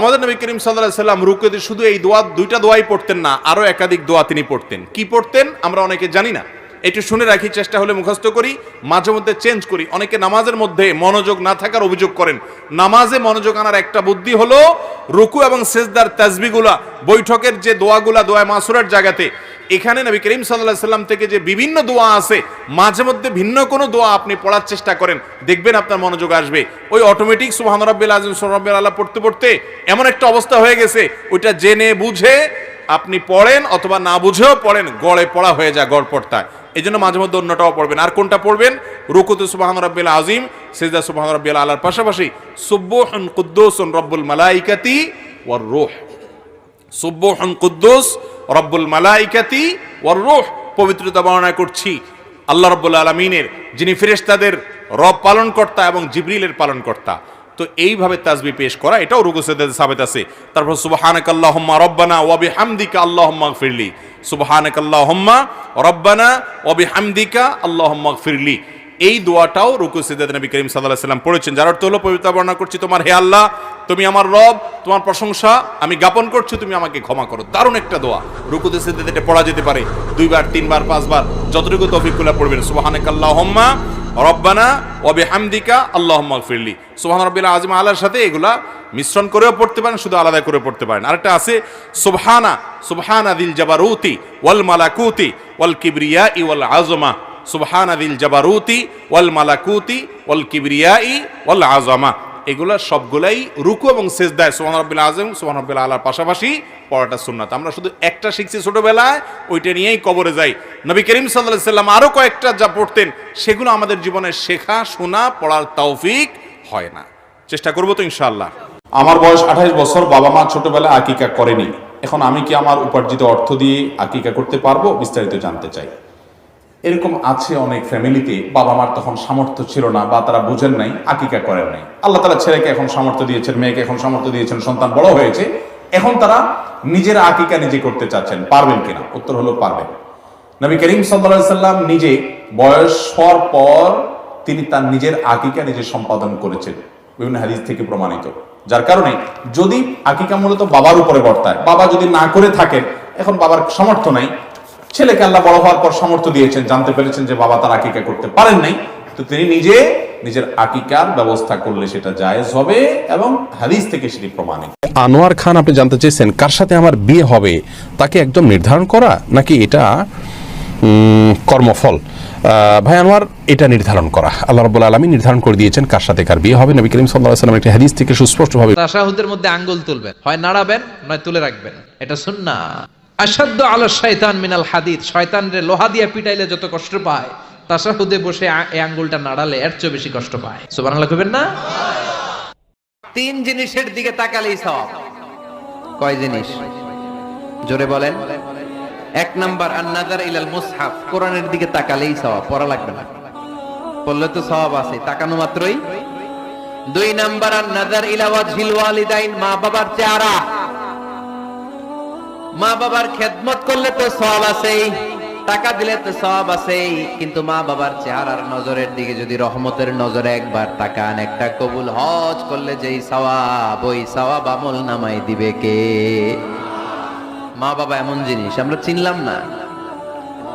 আমাদের নবী করিম সাল্লাহ সাল্লাম রুকুতে শুধু এই দোয়া, দুইটা দোয়াই পড়তেন না আরও একাধিক দোয়া তিনি পড়তেন। কি পড়তেন আমরা অনেকে জানি না। একটু শুনে রাখি, চেষ্টা হলে মুখস্থ করি, মাঝে মধ্যে চেঞ্জ করি। অনেকে নামাজের মধ্যে মনোযোগ না থাকার অভিযোগ করেন। নামাজে মনোযোগ আনার একটা বুদ্ধি হলো রুকু এবং সেজদার তাজবিগুলা বৈঠকের যে দোয়াগুলা, দোয়া মাসুরার জায়গাতে। এখানে নবী করিম সাল্লাহ সাল্লাম থেকে যে বিভিন্ন দোয়া আছে, মাঝে মধ্যে ভিন্ন কোনো দোয়া আপনি পড়ার চেষ্টা করেন। দেখবেন আপনার মনোযোগ আসবে। ওই অটোমেটিক সুবহান রাব্বিল আযীম সুবহান আল্লাহ পড়তে পড়তে এমন একটা অবস্থা হয়ে গেছে, ওইটা জেনে বুঝে আপনি পড়েন অথবা না বুঝেও পড়েন, গড়ে পড়া হয়ে যায় গড় পড়তায়। এই জন্য মাঝে মধ্যে অন্যটাও পড়বেন। আর কোনটা পড়বেন? রুকুতু সুবহান রাব্বিল আযীম সিজদা সুবহান রাব্বিল আলার পাশাপাশি সুবহুন কুদ্দুসুন রব্বুল মালাইকাতি ওয়ার রূহ। সুব্বহুন কুদ্দুস রব্বুল মালাইকাতি ওয়ার রূহ। পবিত্রতা বর্ণনা করছি। আল্লাহ রব্বুল আলমিনের, যিনি ফেরেশতাদের রব পালনকর্তা এবং জিবরিলের পালনকর্তা। তো এইভাবে তাজবি পেশ করা, এটাও রুগুসেদের সাবেত আছে। তারপর সুবহানাক আল্লাহুম্মা রব্বানা ওয়া বিহামদিকা আল্লাহুম্মা গফিরলি। আল্লাহুম্মা রব্বানা ওয়া বিহামদিকা আল্লাহুম্মা গফিরলি। এই দোয়াটাও রুকু সিদ্দাত নবী করিম আলাইহি সাল্লাম পড়েছেন। যার অর্থ হলো, পবিত্র বর্ণনা করছি, তোমার হে আল্লাহ, তুমি আমার রব, তোমার প্রশংসা আমি জ্ঞাপন করছি, তুমি আমাকে ক্ষমা করো। দারুণ একটা দোয়া। রুকুতে সিদ্দাত এটা পড়া যেতে পারে। দুইবার, তিনবার, পাঁচবার, যতটুকু তৌফিকুল্লাহ পড়বেন। সুবহানাক আল্লাহুম্মা রব্বানা অবে হামদিকা আল্লাহ ফিরলি সোহান রাব্বিল আজম আল্লাহর সাথে এগুলা মিশ্রণ করেও পড়তে পারেন, শুধু আলাদা করে পড়তে পারেন। আরেকটা আছে, সুবহানা সুবহানা দিল জাবারুতি ওয়াল মালাকুতি ওয়াল কিবরিয়া ই ওয়াল আজমা সুবহান দিল জাবারুতি ওয়াল মালাকুতি ওয়াল কিবরিয়া ই ওয়াল আজমা এগুলা সবগুলাই রুকু এবং সেজদায় সুবহান রাব্বিল আজম সুবহান রাব্বিল আলার পাশাপাশি পড়াটা সুন্নাত। আমরা শুধু একটা শিখছি ছোটবেলায়, ওইটা নিয়েই কবরে যাই। নবী করিম আলাইহি সাল্লাম আরও কয়েকটা যা পড়তেন, সেগুলো আমাদের জীবনে শেখা, শোনা, পড়ার তৌফিক হয় না। চেষ্টা করব তো ইনশাল্লাহ আমার বয়স আঠাইশ বছর, বাবা মা ছোটবেলায় আকিকা করেনি। এখন আমি কি আমার উপার্জিত অর্থ দিয়ে আকিকা করতে পারব? বিস্তারিত জানতে চাই। এরকম আছে অনেক ফ্যামিলিতে বাবা মার তখন সামর্থ্য ছিল না বা তারা বুঝেন নাই, আকিকা করেন নাই। আল্লাহ তালা ছেলেকে এখন সামর্থ্য দিয়েছেন, মেয়েকে এখন সামর্থ্য দিয়েছেন, সন্তান বড় হয়েছে। এখন তারা নিজের আকিকা নিজে করতে চাচ্ছেন, পারবেন কিনা? উত্তর হলো পারবেন। নবী করিম সাল্লা সাল্লাম নিজে বয়স হওয়ার পর তিনি তার নিজের আকিকা নিজে সম্পাদন করেছেন, বিভিন্ন হাদিস থেকে প্রমাণিত। যার কারণে যদি আকিকা মূলত বাবার উপরে বর্তায়, বাবা যদি না করে থাকেন, এখন বাবার সামর্থ্য নাই ছেলেকে আল্লাহ বড় হওয়ার পর সামর্থ্য দিয়েছেন জানতে পেরেছেন যে বাবা তার আকিকা করতে পারেন নাই। তো তিনি নিজে নিজের আকিকার ব্যবস্থা করলে সেটা জায়েজ হবে এবং হাদিস থেকে সেটি প্রমাণিত। আনোয়ার খান আপনি জানতে চেয়েছেন কার সাথে আমার বিয়ে হবে তাকে একদম নির্ধারণ করা নাকি এটা উম, কর্মফল? আহ, ভাই আনোয়ার এটা নির্ধারণ করা। আল্লাহ রব্বুল আলমী নির্ধারণ করে দিয়েছেন কার সাথে কার বিয়ে হবে। নবী করিম সাল্লাহ সাল্লাম একটি হাদিস থেকে সুস্পষ্টভাবে তাশাহুদের মধ্যে আঙ্গুল তুলবেন। হয় নাড়াবেন নয় তুলে রাখবেন। এটা সুন্না আসাধ্য আলো শয়তান মিনাল হাদিদ। শয়তান রে লোহা দিয়ে পিটাইলে যত কষ্ট পায় তাশাহুদে বসে এই আঙ্গুলটা নাড়ালে এর চেয়ে বেশি কষ্ট পায়। সুবহানাল্লাহ কইবেন না? তিন জিনিসের দিকে তাকালেই সব। কয় জিনিস? জোরে বলেন। এক নাম্বার, আন্নাজার ইলাল মুসহাফ। কোরআনের দিকে তাকালেই সওয়াব পড়া লাগবে না। পড়লে তো সওয়াব আছে, তাকানো মাত্রই। দুই নাম্বার আর নাজার ইলাওয়াজ ওয়ালিদাইন মা বাবার চেহারা। মা বাবার খেদমত করলে তো সওয়াব আছেই, টাকা দিলে তো সওয়াব আছেই, কিন্তু মা বাবার চেহারার নজরের দিকে যদি রহমতের নজরে একবার তাকান, একটা কবুল হজ করলে যেই সওয়াব, ওই সওয়াব আমল নামাই দিবে কে? মা বাবা এমন জিনিস, আমরা চিনলাম না।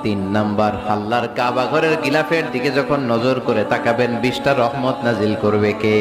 তিন নাম্বার, আল্লাহর কাবা ঘরের গিলাফের দিকে যখন নজর করে তাকাবেন, বিশটা রহমত নাজিল করবে কে?